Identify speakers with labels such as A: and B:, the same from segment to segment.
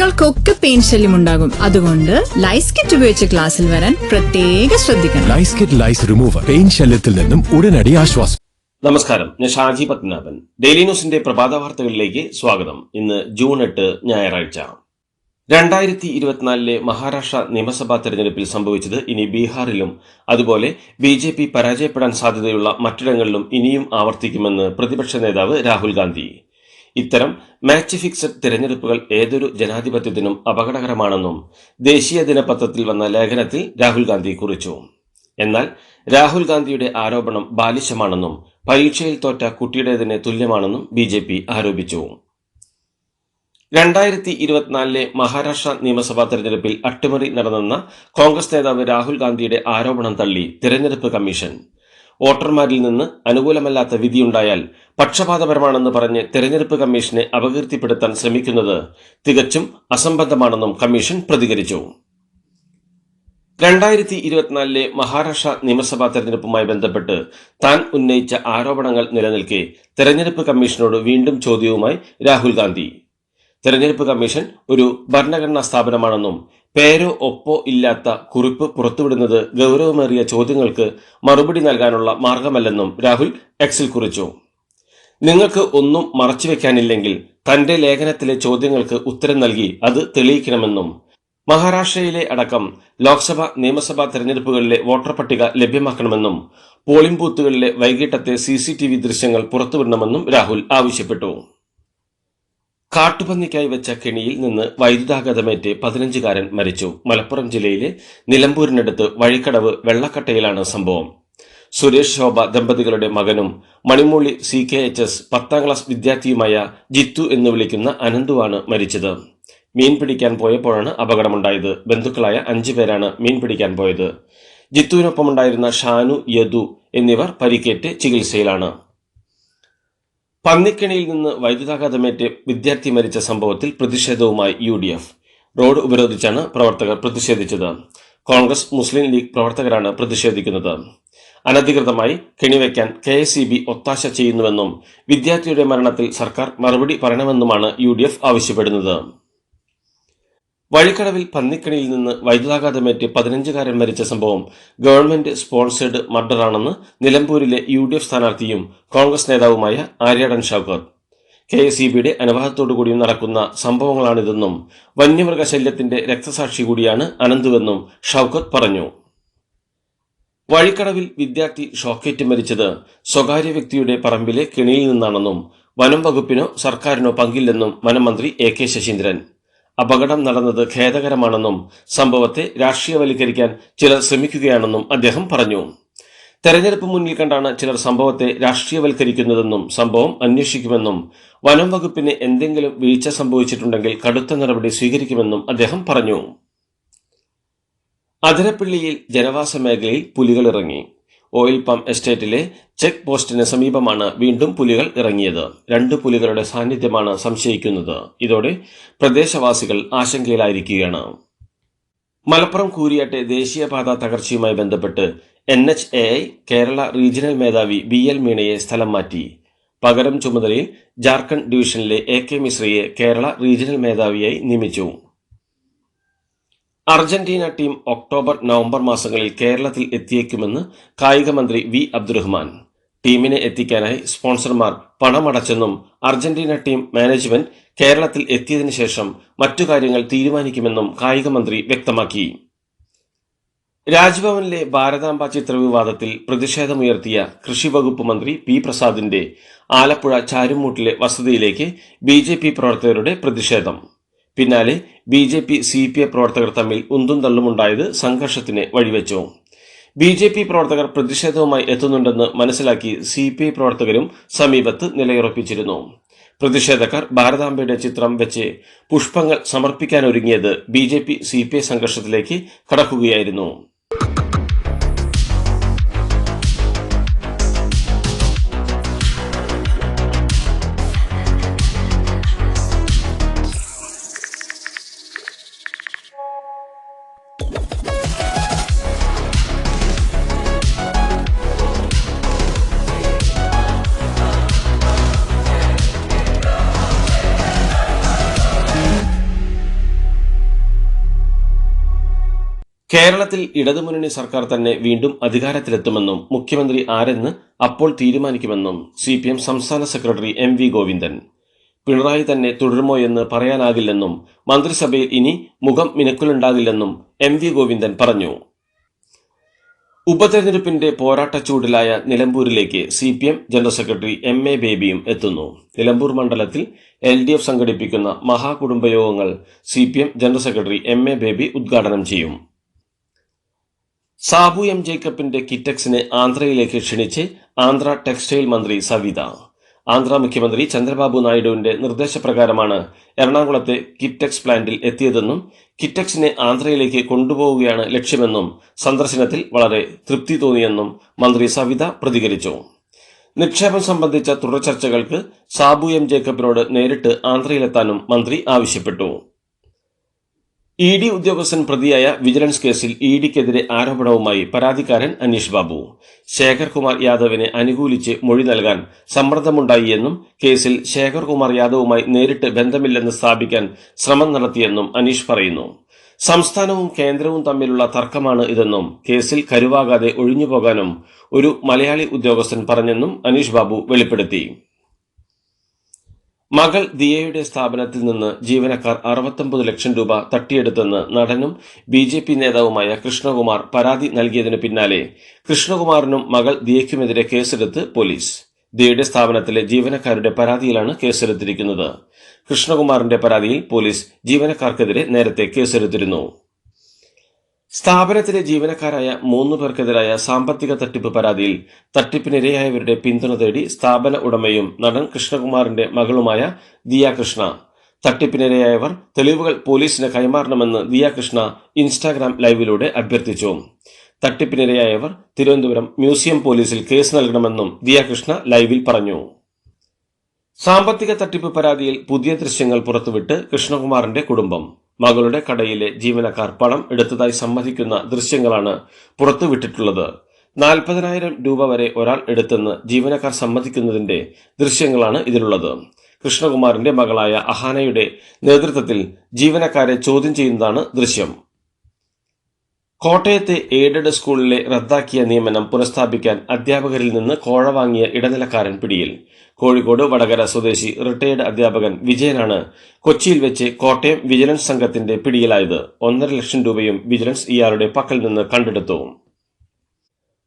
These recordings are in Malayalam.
A: കുട്ടികൾക്കൊക്കെ പെയിൻ ശല്യം ഉണ്ടാകും. അതുകൊണ്ട് ലൈസ് കിറ്റ് ഉപയോഗിച്ച് ക്ലാസ്സിൽ വരാൻ പ്രത്യേക ശ്രദ്ധിക്കണം.
B: Lice kit lice remover pain ശല്യത്തിൽ നിന്നും ഉടനടി ആശ്വാസം.
C: നമസ്കാരം. ഞാൻ ഷാജി പത്മനാഭൻ. ഡെയിലി ന്യൂസിന്റെ പ്രഭാത വാർത്തകളിലേക്ക് സ്വാഗതം. ഇന്ന് ജൂൺ എട്ട് ഞായറാഴ്ച. രണ്ടായിരത്തി ഇരുപത്തിനാലിലെ മഹാരാഷ്ട്ര നിയമസഭാ തെരഞ്ഞെടുപ്പിൽ സംഭവിച്ചത് ഇനി ബീഹാറിലും. അതുപോലെ ബി ജെ പി പരാജയപ്പെടാൻ സാധ്യതയുള്ള മറ്റിടങ്ങളിലും ഇനിയും ആവർത്തിക്കുമെന്ന് പ്രതിപക്ഷ നേതാവ് രാഹുൽ ഗാന്ധി. ഇത്തരം മാച്ച് ഫിക്സഡ് തിരഞ്ഞെടുപ്പുകൾ ഏതൊരു ജനാധിപത്യത്തിനും അപകടകരമാണെന്നും ദേശീയ ദിനപത്രത്തിൽ വന്ന ലേഖനത്തിൽ രാഹുൽ ഗാന്ധി കുറിച്ചു. എന്നാൽ രാഹുൽ ഗാന്ധിയുടെ ആരോപണം ബാലിശമാണെന്നും പരീക്ഷയിൽ തോറ്റ കുട്ടിയുടേതിന് തുല്യമാണെന്നും ബി ജെ പി ആരോപിച്ചു. രണ്ടായിരത്തി ഇരുപത്തിനാലിലെ മഹാരാഷ്ട്ര നിയമസഭാ തെരഞ്ഞെടുപ്പിൽ അട്ടിമറി നടന്നെന്ന കോൺഗ്രസ് നേതാവ് രാഹുൽ ഗാന്ധിയുടെ ആരോപണം തള്ളി തിരഞ്ഞെടുപ്പ് കമ്മീഷൻ. വോട്ടർമാരിൽ നിന്ന് അനുകൂലമല്ലാത്ത വിധിയുണ്ടായാൽ പക്ഷപാതപരമാണെന്ന് പറഞ്ഞ് തെരഞ്ഞെടുപ്പ് കമ്മീഷനെ അപകീർത്തിപ്പെടുത്താൻ ശ്രമിക്കുന്നത് തികച്ചും അസംബന്ധമാണെന്നും കമ്മീഷൻ പ്രതികരിച്ചു. രണ്ടായിരത്തി ഇരുപത്തിനാലിലെ മഹാരാഷ്ട്ര നിയമസഭാ തെരഞ്ഞെടുപ്പുമായി ബന്ധപ്പെട്ട് താൻ ഉന്നയിച്ച ആരോപണങ്ങൾ നിലനിൽക്കെ തെരഞ്ഞെടുപ്പ് കമ്മീഷനോട് വീണ്ടും ചോദ്യവുമായി രാഹുൽ ഗാന്ധി. തെരഞ്ഞെടുപ്പ് കമ്മീഷൻ ഒരു ഭരണഘടനാ സ്ഥാപനമാണെന്നും പേരോ ഒപ്പോ ഇല്ലാത്ത കുറിപ്പ് പുറത്തുവിടുന്നത് ഗൗരവമേറിയ ചോദ്യങ്ങൾക്ക് മറുപടി നൽകാനുള്ള മാർഗമല്ലെന്നും രാഹുൽ എക്സിൽ കുറിച്ചു. നിങ്ങൾക്ക് ഒന്നും മറച്ചുവെക്കാനില്ലെങ്കിൽ തന്റെ ലേഖനത്തിലെ ചോദ്യങ്ങൾക്ക് ഉത്തരം നൽകി അത് തെളിയിക്കണമെന്നും മഹാരാഷ്ട്രയിലെ അടക്കം ലോക്സഭ നിയമസഭാ തെരഞ്ഞെടുപ്പുകളിലെ വോട്ടർ പട്ടിക ലഭ്യമാക്കണമെന്നും പോളിംഗ് ബൂത്തുകളിലെ വൈകിട്ടത്തെ സി ദൃശ്യങ്ങൾ പുറത്തുവിടണമെന്നും രാഹുൽ ആവശ്യപ്പെട്ടു. കാട്ടുപന്നിക്കായി വെച്ച കെണിയിൽ നിന്ന് വൈദ്യുതാഘാതമേറ്റ് പതിനഞ്ചുകാരൻ മരിച്ചു. മലപ്പുറം ജില്ലയിലെ നിലമ്പൂരിനടുത്ത് വഴിക്കടവ് വെള്ളക്കട്ടയിലാണ് സംഭവം. സുരേഷ് ശോഭ ദമ്പതികളുടെ മകനും Manimooli C K H S പത്താം ക്ലാസ് വിദ്യാർത്ഥിയുമായ ജിത്തു എന്ന് വിളിക്കുന്ന അനന്തുവാണ് മരിച്ചത്. മീൻ പിടിക്കാൻ പോയപ്പോഴാണ് അപകടമുണ്ടായത്. ബന്ധുക്കളായ അഞ്ചു പേരാണ് മീൻ പിടിക്കാൻ പോയത്. ജിത്തുവിനൊപ്പമുണ്ടായിരുന്ന ഷാനു യദു എന്നിവർ പരിക്കേറ്റ് ചികിത്സയിലാണ്. പന്നിക്കണിയിൽ നിന്ന് വൈദ്യുതാഘാതമേറ്റ് വിദ്യാർത്ഥി മരിച്ച സംഭവത്തിൽ പ്രതിഷേധവുമായി യു ഡി എഫ്. റോഡ് ഉപരോധിച്ചാണ് പ്രവർത്തകർ പ്രതിഷേധിച്ചത്. കോൺഗ്രസ് മുസ്ലിം ലീഗ് പ്രവർത്തകരാണ് പ്രതിഷേധിക്കുന്നത്. അനധികൃതമായി കെണിവയ്ക്കാൻ കെ എസ് ഇ ബി ഒത്താശ ചെയ്യുന്നുവെന്നും വിദ്യാർത്ഥിയുടെ മരണത്തിൽ സർക്കാർ മറുപടി പറയണമെന്നുമാണ് യു ആവശ്യപ്പെടുന്നത്. വഴിക്കടവിൽ പന്നിക്കണിയിൽ നിന്ന് വൈദ്യുതാഘാതമേറ്റ് പതിനഞ്ചുകാരൻ മരിച്ച സംഭവം ഗവൺമെന്റ് സ്പോൺസേഡ് മർഡറാണെന്ന് നിലമ്പൂരിലെ യു ഡി എഫ് സ്ഥാനാർത്ഥിയും കോൺഗ്രസ് നേതാവുമായ Aryadan Shoukath. K S E ബിയുടെ അനുവാദത്തോടുകൂടി നടക്കുന്ന സംഭവങ്ങളാണിതെന്നും വന്യമൃഗശല്യത്തിന്റെ രക്തസാക്ഷി കൂടിയാണ് അനന്തുവെന്നും ഷൌക്കത്ത് പറഞ്ഞു. വഴിക്കടവിൽ വിദ്യാർത്ഥി ഷോക്കേറ്റ് മരിച്ചത് സ്വകാര്യ വ്യക്തിയുടെ പറമ്പിലെ കിണിയിൽ നിന്നാണെന്നും വനം വകുപ്പിനോ സർക്കാരിനോ പങ്കില്ലെന്നും വനമന്ത്രി എ കെ ശശീന്ദ്രൻ. അപകടം നടന്നത് ഖേദകരമാണെന്നും സംഭവത്തെ രാഷ്ട്രീയവൽക്കരിക്കാൻ ചിലർ ശ്രമിക്കുകയാണെന്നും അദ്ദേഹം പറഞ്ഞു. തെരഞ്ഞെടുപ്പ് മുന്നിൽ കണ്ടാണ് ചിലർ സംഭവത്തെ രാഷ്ട്രീയവൽക്കരിക്കുന്നതെന്നും സംഭവം അന്വേഷിക്കുമെന്നും വനം വകുപ്പിന് എന്തെങ്കിലും വീഴ്ച സംഭവിച്ചിട്ടുണ്ടെങ്കിൽ കടുത്ത നടപടി സ്വീകരിക്കുമെന്നും അദ്ദേഹം പറഞ്ഞു. അതിരപ്പള്ളിയിൽ ജനവാസ മേഖലയിൽ പുലികൾ ഇറങ്ങി ഓയിൽ പമ്പ് എസ്റ്റേറ്റിലെ ചെക്ക് പോസ്റ്റിന് സമീപമാണ് വീണ്ടും പുലികൾ ഇറങ്ങിയത്. രണ്ട് പുലികളുടെ സാന്നിധ്യമാണ് സംശയിക്കുന്നത്. ഇതോടെ പ്രദേശവാസികൾ ആശങ്കയിലായിരിക്കുകയാണ്. മലപ്പുറം കൂരിയാട്ടെ ദേശീയപാത തകർച്ചയുമായി ബന്ധപ്പെട്ട് N H A I Kerala regional മേധാവി ബി എൽ മീണയെ സ്ഥലം മാറ്റി. പകരം ചുമതലയിൽ ജാർഖണ്ഡ് ഡിവിഷനിലെ എ കെ മിശ്രയെ കേരള റീജിയണൽ മേധാവിയായി നിയമിച്ചു. അർജന്റീന ടീം ഒക്ടോബർ നവംബർ മാസങ്ങളിൽ കേരളത്തിൽ എത്തിയേക്കുമെന്ന് കായിക മന്ത്രി വി അബ്ദുറഹ്മാൻ. ടീമിനെ എത്തിക്കാനായി സ്പോൺസർമാർ പണമടച്ചെന്നും അർജന്റീന ടീം മാനേജ്മെന്റ് കേരളത്തിൽ എത്തിയതിനു ശേഷം മറ്റു കാര്യങ്ങൾ തീരുമാനിക്കുമെന്നും കായിക മന്ത്രി വ്യക്തമാക്കി. രാജ്ഭവനിലെ ഭാരതാംബ ചിത്ര വിവാദത്തിൽ പ്രതിഷേധമുയർത്തിയ കൃഷി വകുപ്പ് മന്ത്രി പി പ്രസാദിന്റെ ആലപ്പുഴ ചാരുമൂട്ടിലെ വസതിയിലേക്ക് ബി പ്രവർത്തകരുടെ പ്രതിഷേധം. പിന്നാലെ B J P C P I പ്രവർത്തകർ തമ്മിൽ ഉന്തും തള്ളുമുണ്ടായത് സംഘർഷത്തിന് വഴിവെച്ചു. ബി ജെ പി പ്രവർത്തകർ പ്രതിഷേധവുമായി എത്തുന്നുണ്ടെന്ന് മനസ്സിലാക്കി സി പി ഐ പ്രവർത്തകരും സമീപത്ത് നിലയുറപ്പിച്ചിരുന്നു. പ്രതിഷേധക്കാർ ഭാരതാംബയുടെ ചിത്രം വെച്ച് പുഷ്പങ്ങൾ സമർപ്പിക്കാനൊരുങ്ങിയത് B J P C P I സംഘർഷത്തിലേക്ക് കടക്കുകയായിരുന്നു. കേരളത്തിൽ ഇടതുമുന്നണി സർക്കാർ തന്നെ വീണ്ടും അധികാരത്തിലെത്തുമെന്നും മുഖ്യമന്ത്രി ആരെന്ന് അപ്പോൾ തീരുമാനിക്കുമെന്നും സി പി എം സംസ്ഥാന secretary M V Govindan. Pinarayi തന്നെ തുടരുമോ എന്ന് പറയാനാകില്ലെന്നും മന്ത്രിസഭയിൽ ഇനി മുഖം മിനക്കുലുണ്ടാകില്ലെന്നും എം വി ഗോവിന്ദൻ പറഞ്ഞു. ഉപതെരഞ്ഞെടുപ്പിന്റെ പോരാട്ടച്ചൂടിലായ നിലമ്പൂരിലേക്ക് C P M general secretary M A ബേബിയും എത്തുന്നു. നിലമ്പൂർ മണ്ഡലത്തിൽ എൽ ഡി എഫ് സംഘടിപ്പിക്കുന്ന മഹാകുടുംബയോഗങ്ങൾ C P M general secretary M A Baby ഉദ്ഘാടനം ചെയ്യും. സാബു എം ജേക്കബിന്റെ കിറ്റക്സിനെ ആന്ധ്രയിലേക്ക് ക്ഷണിച്ച് ആന്ധ്ര ടെക്സ്റ്റൈൽ മന്ത്രി സവിത. ആന്ധ്ര മുഖ്യമന്ത്രി ചന്ദ്രബാബു നായിഡുവിന്റെ നിർദ്ദേശപ്രകാരമാണ് എറണാകുളത്തെ കിറ്റക്സ് പ്ലാന്റിൽ എത്തിയതെന്നും കിറ്റക്സിനെ ആന്ധ്രയിലേക്ക് കൊണ്ടുപോവുകയാണ് ലക്ഷ്യമെന്നും സന്ദർശനത്തിൽ വളരെ തൃപ്തി തോന്നിയെന്നും മന്ത്രി സവിത പ്രതികരിച്ചു. നിക്ഷേപം സംബന്ധിച്ച തുടർ ചർച്ചകൾക്ക് സാബു എം ജേക്കബിനോട് നേരിട്ട് ആന്ധ്രയിലെത്താനും മന്ത്രി ആവശ്യപ്പെട്ടു. ഇ ഡി ഉദ്യോഗസ്ഥൻ പ്രതിയായ വിജിലൻസ് കേസിൽ ഇ ഡിക്കെതിരെ ആരോപണവുമായി പരാതിക്കാരൻ അനീഷ് ബാബു. ശേഖർകുമാർ യാദവിനെ അനുകൂലിച്ച് മൊഴി നൽകാൻ സമ്മർദ്ദമുണ്ടായി എന്നും കേസിൽ ശേഖർകുമാർ യാദവുമായി നേരിട്ട് ബന്ധമില്ലെന്ന് സ്ഥാപിക്കാൻ ശ്രമം നടത്തിയെന്നും അനീഷ് പറയുന്നു. സംസ്ഥാനവും കേന്ദ്രവും തമ്മിലുള്ള തർക്കമാണ് ഇതെന്നും കേസിൽ കരുവാകാതെ ഒഴിഞ്ഞുപോകാനും ഒരു മലയാളി ഉദ്യോഗസ്ഥൻ പറഞ്ഞെന്നും അനീഷ് ബാബു വെളിപ്പെടുത്തി. മകൾ ദിയയുടെ സ്ഥാപനത്തിൽ നിന്ന് ജീവനക്കാർ അറുപത്തൊമ്പത് ലക്ഷം രൂപ തട്ടിയെടുത്തെന്ന് നടനും ബി ജെ പി നേതാവുമായ കൃഷ്ണകുമാർ പരാതി നൽകിയതിനു പിന്നാലെ കൃഷ്ണകുമാറിനും മകൾ ദിയയ്ക്കുമെതിരെ കേസെടുത്ത് പോലീസ്. ദിയയുടെ സ്ഥാപനത്തിലെ ജീവനക്കാരുടെ പരാതിയിലാണ് കേസെടുത്തിരിക്കുന്നത്. കൃഷ്ണകുമാറിന്റെ പരാതിയിൽ പോലീസ് ജീവനക്കാർക്കെതിരെ നേരത്തെ കേസെടുത്തിരുന്നു. സ്ഥാപനത്തിലെ ജീവനക്കാരായ മൂന്ന് പേർക്കെതിരായ സാമ്പത്തിക തട്ടിപ്പ് പരാതിയിൽ തട്ടിപ്പിനിരയായവരുടെ പിന്തുണ തേടി സ്ഥാപന ഉടമയും നടൻ കൃഷ്ണകുമാറിന്റെ മകളുമായ ദിയ കൃഷ്ണ. തട്ടിപ്പിനിരയായവർ തെളിവുകൾ പോലീസിന് കൈമാറണമെന്ന് ദിയ കൃഷ്ണ ഇൻസ്റ്റാഗ്രാം ലൈവിലൂടെ അഭ്യർത്ഥിച്ചു. തട്ടിപ്പിനിരയായവർ തിരുവനന്തപുരം മ്യൂസിയം പോലീസിൽ കേസ് നൽകണമെന്നും ദിയ കൃഷ്ണ ലൈവിൽ പറഞ്ഞു. സാമ്പത്തിക തട്ടിപ്പ് പരാതിയിൽ പുതിയ ദൃശ്യങ്ങൾ പുറത്തുവിട്ട് കൃഷ്ണകുമാറിന്റെ കുടുംബം. മകളുടെ കടയിലെ ജീവനക്കാർ പണം എടുത്തതായി സമ്മതിക്കുന്ന ദൃശ്യങ്ങളാണ് പുറത്തുവിട്ടിട്ടുള്ളത്. നാൽപ്പതിനായിരം രൂപ വരെ ഒരാൾ എടുത്തെന്ന് ജീവനക്കാർ സമ്മതിക്കുന്നതിന്റെ ദൃശ്യങ്ങളാണ് ഇതിലുള്ളത്. കൃഷ്ണകുമാറിന്റെ മകളായ അഹാനയുടെ നേതൃത്വത്തിൽ ജീവനക്കാരെ ചോദ്യം ചെയ്യുന്നതാണ് ദൃശ്യം. കോട്ടയത്തെ എയ്ഡഡ് സ്കൂളിലെ റദ്ദാക്കിയ നിയമനം പുനഃസ്ഥാപിക്കാൻ അധ്യാപകരിൽ നിന്ന് കോഴ വാങ്ങിയ ഇടനിലക്കാരൻ പിടിയിൽ. കോഴിക്കോട് വടകര സ്വദേശി റിട്ടയർഡ് അധ്യാപകൻ വിജയനാണ് കൊച്ചിയിൽ വെച്ച് കോട്ടയം വിജിലൻസ് സംഘത്തിന്റെ പിടിയിലായത്. ഒന്നര ലക്ഷം രൂപയും വിജിലൻസ് ഇയാളുടെ പക്കൽ നിന്ന് കണ്ടെടുത്തു.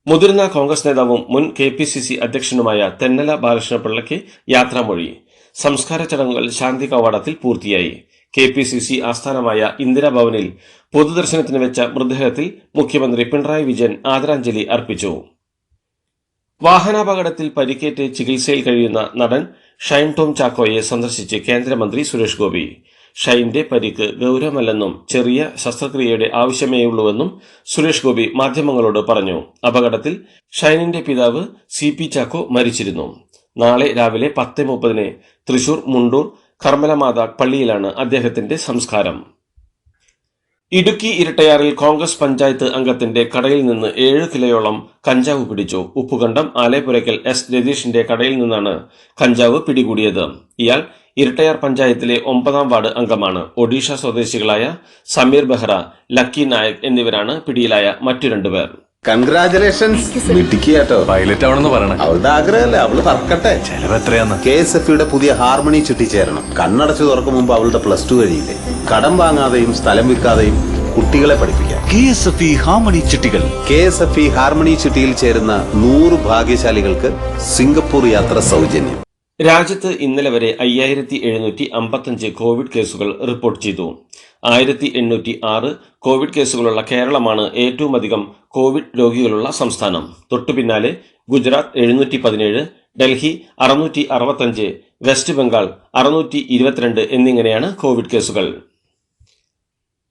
C: മുതിർന്ന കോൺഗ്രസ് നേതാവും മുൻ കെ പി സി സി അധ്യക്ഷനുമായ തെന്നല ബാലകൃഷ്ണപിള്ളയ്ക്ക് യാത്രാമൊഴി. സംസ്കാര ചടങ്ങുകൾ ശാന്തി കവാടത്തിൽ പൂർത്തിയായി. കെ പി സി സി ആസ്ഥാനമായ ഇന്ദിരാഭവനിൽ പൊതുദർശനത്തിന് വെച്ച മൃതദേഹത്തിൽ മുഖ്യമന്ത്രി പിണറായി വിജയൻ ആദരാഞ്ജലി അർപ്പിച്ചു. വാഹനാപകടത്തിൽ പരിക്കേറ്റ് ചികിത്സയിൽ കഴിയുന്ന നടൻ ഷൈൻ ടോം ചാക്കോയെ സന്ദർശിച്ച് കേന്ദ്രമന്ത്രി സുരേഷ് ഗോപി. ഷൈന്റെ പരിക്ക് ഗൗരവമല്ലെന്നും ചെറിയ ശസ്ത്രക്രിയയുടെ ആവശ്യമേയുള്ളൂവെന്നും സുരേഷ് ഗോപി മാധ്യമങ്ങളോട് പറഞ്ഞു. അപകടത്തിൽ ഷൈനിന്റെ പിതാവ് സി പി ചാക്കോ മരിച്ചിരുന്നു. നാളെ രാവിലെ പത്ത് മുപ്പതിന് തൃശൂർ മുണ്ടൂർ കർമ്മലമാത പള്ളിയിലാണ് അദ്ദേഹത്തിന്റെ സംസ്കാരം. ഇടുക്കി ഇരട്ടയാറിൽ കോൺഗ്രസ് പഞ്ചായത്ത് അംഗത്തിന്റെ കടയിൽ നിന്ന് ഏഴ് കിലോയോളം കഞ്ചാവ് പിടിച്ചു. ഉപ്പുകണ്ടം ആലേപുരയ്ക്കൽ എസ് രതീഷിന്റെ കടയിൽ നിന്നാണ് കഞ്ചാവ് പിടികൂടിയത്. ഇയാൾ ഇരട്ടയാർ പഞ്ചായത്തിലെ ഒമ്പതാം വാർഡ് അംഗമാണ്. ഒഡീഷ സ്വദേശികളായ സമീർ ബെഹ്റ ലക്കി നായക് എന്നിവരാണ് പിടിയിലായ മറ്റു രണ്ടുപേർ.
D: കൺഗ്രാചുലേഷൻസ് മിട്ടിക്കാട്ടോ
B: പൈലറ്റ് ആവണമെന്ന് പറയണേ.
D: അവളുടെ ആഗ്രഹമല്ലേ? അവൾ തറക്കട്ടെ
B: ചെലവ് എത്രയാന്ന്?
D: കെ എസ് എഫ് യുടെ പുതിയ ഹാർമണി ചുറ്റിച്ചേരണം കണ്ണടച്ചു തുറക്കും മുമ്പ് അവളുടെ പ്ലസ് ടു കഴിയില്ലേ? കടം വാങ്ങാതെയും സ്ഥലം വിൽക്കാതെയും കുട്ടികളെ പഠിപ്പിക്കാം.
E: K S F E harmony ചിട്ടികൾ.
D: K S F E harmony ചിട്ടിയിൽ ചേരുന്ന നൂറ് ഭാഗ്യശാലികൾക്ക് സിംഗപ്പൂർ യാത്ര സൗജന്യം.
C: രാജ്യത്ത് ഇന്നലെ വരെ അയ്യായിരത്തി എഴുന്നൂറ്റി അമ്പത്തഞ്ച് കോവിഡ് കേസുകൾ റിപ്പോർട്ട് ചെയ്തു. ആയിരത്തി എണ്ണൂറ്റി ആറ് കോവിഡ് കേസുകളുള്ള കേരളമാണ് ഏറ്റവും അധികം കോവിഡ് രോഗികളുള്ള സംസ്ഥാനം. തൊട്ടു പിന്നാലെ ഗുജറാത്ത് എഴുന്നൂറ്റി പതിനേഴ് ഡൽഹി അറുന്നൂറ്റി അറുപത്തഞ്ച് വെസ്റ്റ് ബംഗാൾ അറുന്നൂറ്റി ഇരുപത്തിരണ്ട് എന്നിങ്ങനെയാണ് കോവിഡ് കേസുകൾ.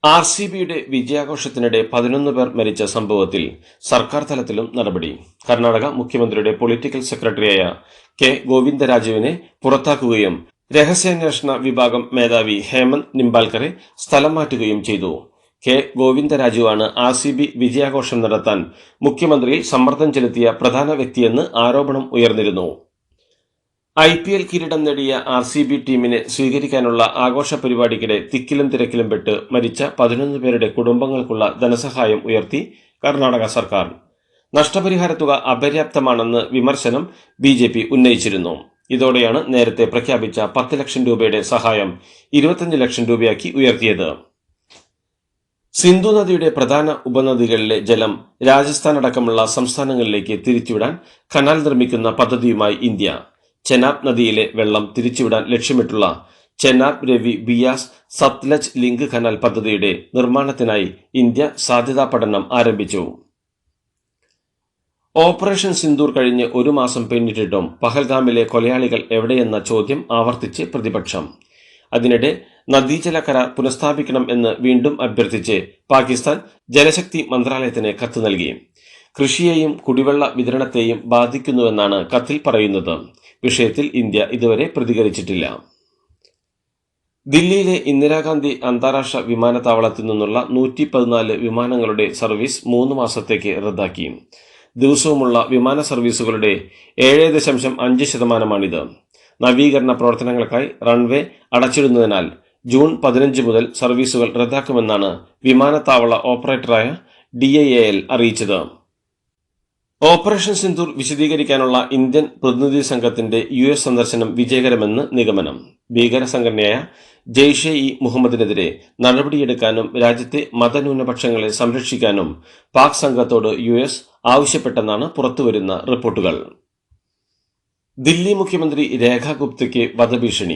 C: ആർ സി ബിയുടെ വിജയാഘോഷത്തിനിടെ പതിനൊന്ന് പേർ മരിച്ച സംഭവത്തിൽ സർക്കാർ തലത്തിലും നടപടി. കർണാടക മുഖ്യമന്ത്രിയുടെ പൊളിറ്റിക്കൽ സെക്രട്ടറിയായ കെ ഗോവിന്ദരാജുവിനെ പുറത്താക്കുകയും രഹസ്യാന്വേഷണ വിഭാഗം മേധാവി ഹേമന്ത് നിംബാൽക്കറെ സ്ഥലം മാറ്റുകയും ചെയ്തു. കെ ഗോവിന്ദരാജുവാണ് ആർ സി ബി വിജയാഘോഷം നടത്താൻ മുഖ്യമന്ത്രിയിൽ സമ്മർദ്ദം ചെലുത്തിയ പ്രധാന വ്യക്തിയെന്ന് ആരോപണം ഉയർന്നിരുന്നു. ഐ പി എൽ കിരീടം നേടിയ ആർ സി ബി ടീമിനെ സ്വീകരിക്കാനുള്ള ആഘോഷ പരിപാടിക്കിടെ തിക്കിലും തിരക്കിലും പെട്ട് മരിച്ച പതിനൊന്ന് പേരുടെ കുടുംബങ്ങൾക്കുള്ള ധനസഹായം ഉയർത്തി കർണാടക സർക്കാർ. നഷ്ടപരിഹാര തുക അപര്യാപ്തമാണെന്ന് വിമർശനം ബി ജെ പി ഉന്നയിച്ചിരുന്നു. ഇതോടെയാണ് നേരത്തെ പ്രഖ്യാപിച്ച പത്ത് ലക്ഷം രൂപയുടെ സഹായം ഇരുപത്തഞ്ച് ലക്ഷം രൂപയാക്കി ഉയർത്തിയത്. സിന്ധു നദിയുടെ പ്രധാന ഉപനദികളിലെ ജലം രാജസ്ഥാൻ അടക്കമുള്ള സംസ്ഥാനങ്ങളിലേക്ക് തിരിച്ചുവിടാൻ കനാൽ നിർമ്മിക്കുന്ന പദ്ധതിയുമായി ഇന്ത്യ. ചെനാബ് നദിയിലെ വെള്ളം തിരിച്ചുവിടാൻ ലക്ഷ്യമിട്ടുള്ള ചെനാബ് രവി ബിയാസ് സത്ലജ് ലിങ്ക് കനാൽ പദ്ധതിയുടെ നിർമ്മാണത്തിനായി ഇന്ത്യ സാധ്യതാ പഠനം ആരംഭിച്ചു. ഓപ്പറേഷൻ സിന്ദൂർ കഴിഞ്ഞ് ഒരു മാസം പിന്നിട്ടിട്ടും പഹൽഗാമിലെ കൊലയാളികൾ എവിടെയെന്ന ചോദ്യം ആവർത്തിച്ച് പ്രതിപക്ഷം. അതിനിടെ നദീജല കരാർ പുനഃസ്ഥാപിക്കണം എന്ന് വീണ്ടും അഭ്യർത്ഥിച്ച് പാകിസ്ഥാൻ ജലശക്തി മന്ത്രാലയത്തിന് കത്ത് നൽകി. കൃഷിയെയും കുടിവെള്ള വിതരണത്തെയും ബാധിക്കുന്നുവെന്നാണ് കത്തിൽ പറയുന്നത്. വിഷയത്തിൽ ഇന്ത്യ ഇതുവരെ പ്രതികരിച്ചിട്ടില്ല. ദില്ലിയിലെ ഇന്ദിരാഗാന്ധി അന്താരാഷ്ട്ര വിമാനത്താവളത്തിൽ നിന്നുള്ള നൂറ്റി പതിനാല് വിമാനങ്ങളുടെ സർവീസ് മൂന്ന് മാസത്തേക്ക് റദ്ദാക്കി. ദിവസവുമുള്ള വിമാന സർവീസുകളുടെ ഏഴ് ദശാംശം അഞ്ച് ശതമാനമാണിത്. നവീകരണ പ്രവർത്തനങ്ങൾക്കായി റൺവേ അടച്ചിടുന്നതിനാൽ ജൂൺ പതിനഞ്ച് മുതൽ സർവീസുകൾ റദ്ദാക്കുമെന്നാണ് വിമാനത്താവള ഓപ്പറേറ്ററായ ഡി ഐ എൽ അറിയിച്ചത്. ഓപ്പറേഷൻ സിന്ധൂർ വിശദീകരിക്കാനുള്ള ഇന്ത്യൻ പ്രതിനിധി സംഘത്തിന്റെ യു എസ് സന്ദർശനം വിജയകരമെന്ന് നിഗമനം. ഭീകര സംഘടനയായ ജെയ്ഷെ ഇ മുഹമ്മദിനെതിരെ നടപടിയെടുക്കാനും രാജ്യത്തെ മതന്യൂനപക്ഷങ്ങളെ സംരക്ഷിക്കാനും പാക് സംഘത്തോട് യു എസ് ആവശ്യപ്പെട്ടെന്നാണ് പുറത്തുവരുന്ന റിപ്പോർട്ടുകൾ. ദില്ലി മുഖ്യമന്ത്രി രേഖ ഗുപ്തയ്ക്ക് വധഭീഷണി.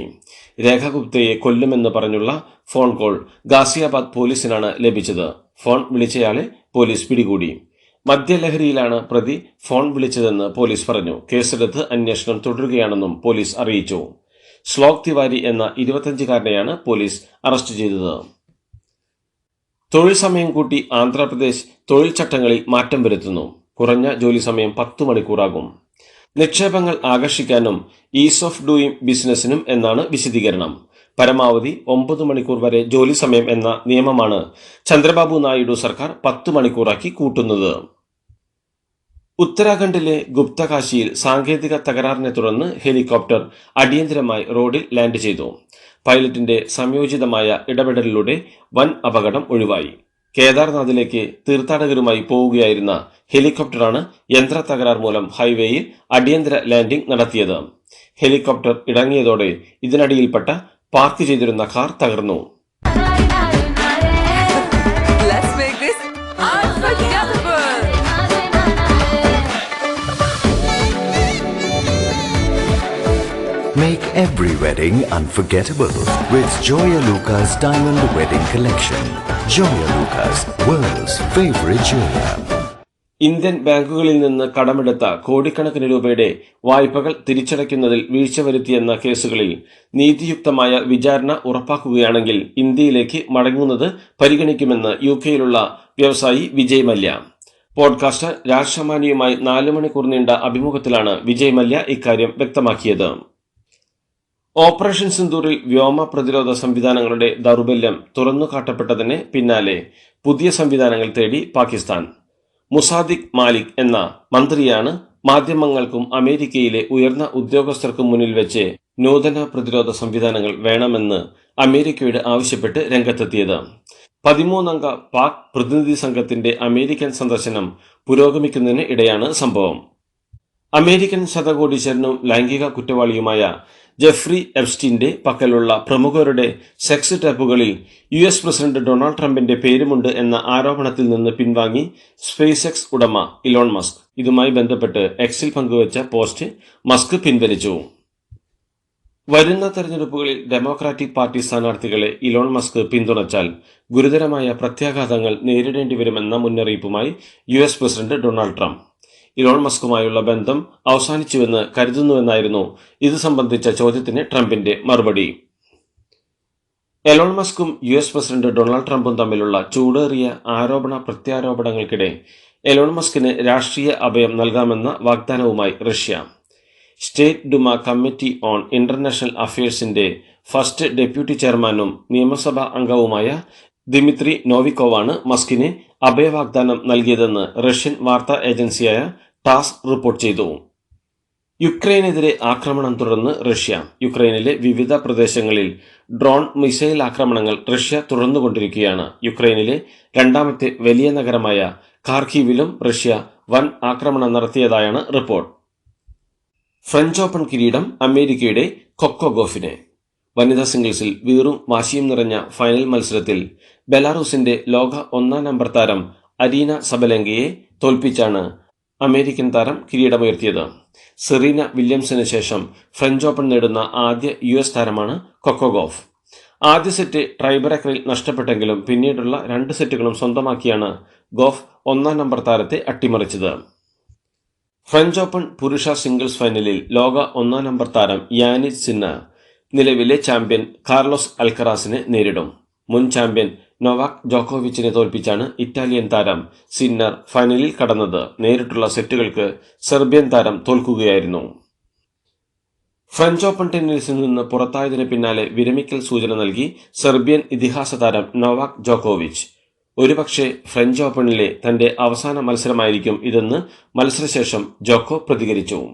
C: രേഖ ഗുപ്തയെ കൊല്ലുമെന്ന് പറഞ്ഞുള്ള ഫോൺ കോൾ ഗാസിയാബാദ് പോലീസിനാണ് ലഭിച്ചത്. ഫോൺ വിളിച്ചയാളെ പോലീസ് പിടികൂടി. മദ്യലഹരിയിലാണ് പ്രതി ഫോൺ വിളിച്ചതെന്ന് പോലീസ് പറഞ്ഞു. കേസെടുത്ത് അന്വേഷണം തുടരുകയാണെന്നും പോലീസ് അറിയിച്ചു. ശ്ലോക് തിവാരി എന്ന ഇരുപത്തഞ്ചുകാരനെയാണ് പോലീസ് അറസ്റ്റ് ചെയ്തത്. തൊഴിൽ സമയം കൂട്ടി ആന്ധ്രാപ്രദേശ് തൊഴിൽ ചട്ടങ്ങളിൽ മാറ്റം വരുത്തുന്നു. കുറഞ്ഞ ജോലി സമയം പത്തു മണിക്കൂറാകും. നിക്ഷേപങ്ങൾ ആകർഷിക്കാനും ഈസ് ഓഫ് ഡൂയിങ് ബിസിനസ്സിനും എന്നാണ് വിശദീകരണം. പരമാവധി ഒമ്പത് മണിക്കൂർ വരെ ജോലി സമയം എന്ന നിയമമാണ് ചന്ദ്രബാബു നായിഡു സർക്കാർ പത്ത് മണിക്കൂറാക്കി കൂട്ടുന്നത്. ഉത്തരാഖണ്ഡിലെ ഗുപ്തകാശിയിൽ സാങ്കേതിക തകരാറിനെ തുടർന്ന് ഹെലികോപ്റ്റർ അടിയന്തരമായി റോഡിൽ ലാൻഡ് ചെയ്തു. പൈലറ്റിന്റെ സംയോജിതമായ ഇടപെടലിലൂടെ വൻ അപകടം ഒഴിവായി. കേദാർനാഥിലേക്ക് തീർത്ഥാടകരുമായി പോവുകയായിരുന്ന ഹെലികോപ്റ്ററാണ് യന്ത്ര തകരാർ മൂലം ഹൈവേയിൽ അടിയന്തര ലാൻഡിംഗ് നടത്തിയത്. ഹെലികോപ്റ്റർ ഇടങ്ങിയതോടെ ഇതിനടിയിൽപ്പെട്ട പാർക്ക് ചെയ്തിരുന്ന കാർ തകർന്നു.
F: Make
E: every wedding unforgettable with Joya Lucas Diamond Wedding Collection. Joya Lucas, world's favorite jeweler.
C: Indian ബാങ്കുകളിൽ നിന്ന് കടമെടുത്ത കോടിക്കണക്കിന് രൂപയുടെ വായ്പകൾ തിരിച്ചടയ്ക്കുന്നതിൽ വീഴ്ച വരുത്തിയെന്ന കേസുകളിൽ നീതിയുക്തമായ വിചാരണ ഉറപ്പാക്കുകയാണെങ്കിൽ ഇന്ത്യയിലേക്ക് മടങ്ങുന്നത് പരിഗണിക്കുമെന്ന് യു കെയിലുള്ള വ്യവസായി വിജയ് മല്യ പോഡ്കാസ്റ്റർ രാജശമാനിയുമായി നാല് മണിക്കൂർ നീണ്ട അഭിമുഖത്തിലാണ് വിജയ് മല്യ ഇക്കാര്യം വ്യക്തമാക്കിയത് ഓപ്പറേഷൻ സിന്ദൂറിൽ വ്യോമ പ്രതിരോധ സംവിധാനങ്ങളുടെ ദൗർബല്യം തുറന്നുകാട്ടപ്പെട്ടതിന് പിന്നാലെ പുതിയ സംവിധാനങ്ങൾ തേടി പാകിസ്ഥാൻ. മുസാദിഖ് മാലിക് എന്ന മന്ത്രിയാണ് മാധ്യമങ്ങൾക്കും അമേരിക്കയിലെ ഉയർന്ന ഉദ്യോഗസ്ഥർക്കും മുന്നിൽ വെച്ച് നൂതന പ്രതിരോധ സംവിധാനങ്ങൾ വേണമെന്ന് അമേരിക്കയോട് ആവശ്യപ്പെട്ട് രംഗത്തെത്തിയത്. പതിമൂന്നംഗ പാക് പ്രതിനിധി സംഘത്തിന്റെ അമേരിക്കൻ സന്ദർശനം പുരോഗമിക്കുന്നതിന് ഇടയാണ് സംഭവം. അമേരിക്കൻ ശതകോടീശ്വരനും ലൈംഗിക കുറ്റവാളിയുമായ ജെഫ്രി എപ്സ്റ്റീന്റെ പക്കലുള്ള പ്രമുഖരുടെ സെക്സ് ടാപ്പുകളിൽ യു എസ് പ്രസിഡന്റ് ഡൊണാൾഡ് ട്രംപിന്റെ പേരുമുണ്ട് എന്ന ആരോപണത്തിൽ നിന്ന് പിൻവാങ്ങി സ്പേസ് എക്സ് ഉടമ ഇലോൺ മസ്ക്. ഇതുമായി ബന്ധപ്പെട്ട് എക്സിൽ പങ്കുവച്ച പോസ്റ്റ് മസ്ക് പിൻവലിച്ചു. വരുന്ന തെരഞ്ഞെടുപ്പുകളിൽ ഡെമോക്രാറ്റിക് പാർട്ടി സ്ഥാനാർത്ഥികളെ ഇലോൺ മസ്ക് പിന്തുണച്ചാൽ ഗുരുതരമായ പ്രത്യാഘാതങ്ങൾ നേരിടേണ്ടി വരുമെന്ന മുന്നറിയിപ്പുമായി U president Donald Trump. Elon മസ്കുമായുള്ള ബന്ധം അവസാനിച്ചുവെന്ന് കരുതുന്നുവെന്നായിരുന്നു ഇത് സംബന്ധിച്ച ചോദ്യത്തിന് ട്രംപിന്റെ മറുപടി. എലോൺ മസ്കും യു എസ് പ്രസിഡന്റ് ഡൊണാൾഡ് ട്രംപും തമ്മിലുള്ള ചൂടേറിയ ആരോപണ പ്രത്യാരോപണങ്ങൾക്കിടെ എലോൺ മസ്കിന് രാഷ്ട്രീയ അഭയം നൽകാമെന്ന വാഗ്ദാനവുമായി Russia. State Duma committee on international അഫയേഴ്സിന്റെ first deputy ചെയർമാനും നിയമസഭാ അംഗവുമായ ദിമിത്രി നോവിക്കോവാണ് മസ്കിന് അഭയവാഗ്ദാനം നൽകിയതെന്ന് റഷ്യൻ വാർത്താ ഏജൻസിയായ ടാസ് റിപ്പോർട്ട് ചെയ്തു. യുക്രൈനെതിരെ ആക്രമണം തുടർന്ന് റഷ്യ. യുക്രൈനിലെ വിവിധ പ്രദേശങ്ങളിൽ ഡ്രോൺ മിസൈൽ ആക്രമണങ്ങൾ റഷ്യ തുടർന്നുകൊണ്ടിരിക്കുകയാണ്. യുക്രൈനിലെ രണ്ടാമത്തെ വലിയ നഗരമായ കാർക്കീവിലും റഷ്യ വൻ ആക്രമണം നടത്തിയതായാണ് റിപ്പോർട്ട്. ഫ്രഞ്ച് ഓപ്പൺ കിരീടം അമേരിക്കയുടെ കൊക്കോ ഗോഫിന്. വനിതാ സിംഗിൾസിൽ വീറും വാശിയും നിറഞ്ഞ ഫൈനൽ മത്സരത്തിൽ ബെലാറൂസിന്റെ ലോക ഒന്നാം നമ്പർ താരം അരീന സബലങ്കയെ തോൽപ്പിച്ചാണ് അമേരിക്കൻ താരം കിരീടമുയർത്തിയത്. സെറീന വില്യംസിന് ശേഷം ഫ്രഞ്ച് ഓപ്പൺ നേടുന്ന ആദ്യ യു എസ് താരമാണ് കൊക്കോഗോഫ് ആദ്യ സെറ്റ് ട്രൈബറക്കറിൽ നഷ്ടപ്പെട്ടെങ്കിലും പിന്നീടുള്ള രണ്ട് സെറ്റുകളും സ്വന്തമാക്കിയാണ് ഗോഫ് ഒന്നാം നമ്പർ താരത്തെ അട്ടിമറിച്ചത്. ഫ്രഞ്ച് ഓപ്പൺ പുരുഷ സിംഗിൾസ് ഫൈനലിൽ ലോക ഒന്നാം നമ്പർ താരം യാനിസ് സിന്ന നിലവിലെ ചാമ്പ്യൻ കാർലോസ് അൽക്കറാസിനെ നേരിടും. മുൻ ചാമ്പ്യൻ നൊവാക് ജോക്കോവിച്ചിനെ തോൽപ്പിച്ചാണ് ഇറ്റാലിയൻ താരം സിന്നർ ഫൈനലിൽ കടന്നത്. നേരിട്ടുള്ള സെറ്റുകൾക്ക് സെർബിയൻ താരം തോൽക്കുകയായിരുന്നു. ഫ്രഞ്ച് ഓപ്പൺ ടെന്നീസിൽ നിന്ന് പുറത്തായതിന് പിന്നാലെ വിരമിക്കൽ സൂചന നൽകി സെർബിയൻ ഇതിഹാസ താരം നൊവാക് ജോക്കോവിച്ച്. ഒരുപക്ഷെ ഫ്രഞ്ച് ഓപ്പണിലെ തന്റെ അവസാന മത്സരമായിരിക്കും ഇതെന്ന് മത്സരശേഷം ജോക്കോ പ്രതികരിച്ചു.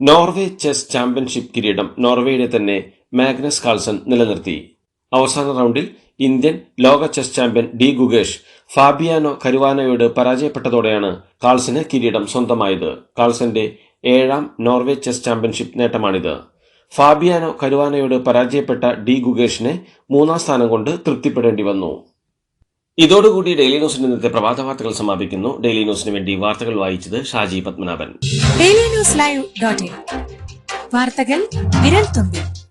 C: നോർവേ ചെസ് ചാമ്പ്യൻഷിപ്പ് കിരീടം നോർവേയുടെ തന്നെ മാഗ്നസ് കാൾസൺ നിലനിർത്തി. അവസാന റൗണ്ടിൽ ഇന്ത്യൻ ലോക chess champion D Gukesh Fabiano കരുവാനോയോട് പരാജയപ്പെട്ടതോടെയാണ് കാൾസന് കിരീടം സ്വന്തമായത്. കാൾസന്റെ ഏഴാം നോർവേ ചെസ് ചാമ്പ്യൻഷിപ്പ് നേട്ടമാണിത്. ഫാബിയാനോ കരുവാനയോട് പരാജയപ്പെട്ട ഡി ഗുഗേഷിനെ മൂന്നാം സ്ഥാനം കൊണ്ട് തൃപ്തിപ്പെടേണ്ടി വന്നു. ഇതോടുകൂടി ഡെയിലി ന്യൂസിന്റെ ഇന്നത്തെ പ്രഭാത വാർത്തകൾ സമാപിക്കുന്നു. ഡെയിലി ന്യൂസിന് വേണ്ടി വാർത്തകൾ വായിച്ചത് Shaji Padmanabhan.
G: Daily news live dot വാർത്തകൾ വിരൽ തുമ്പിൽ.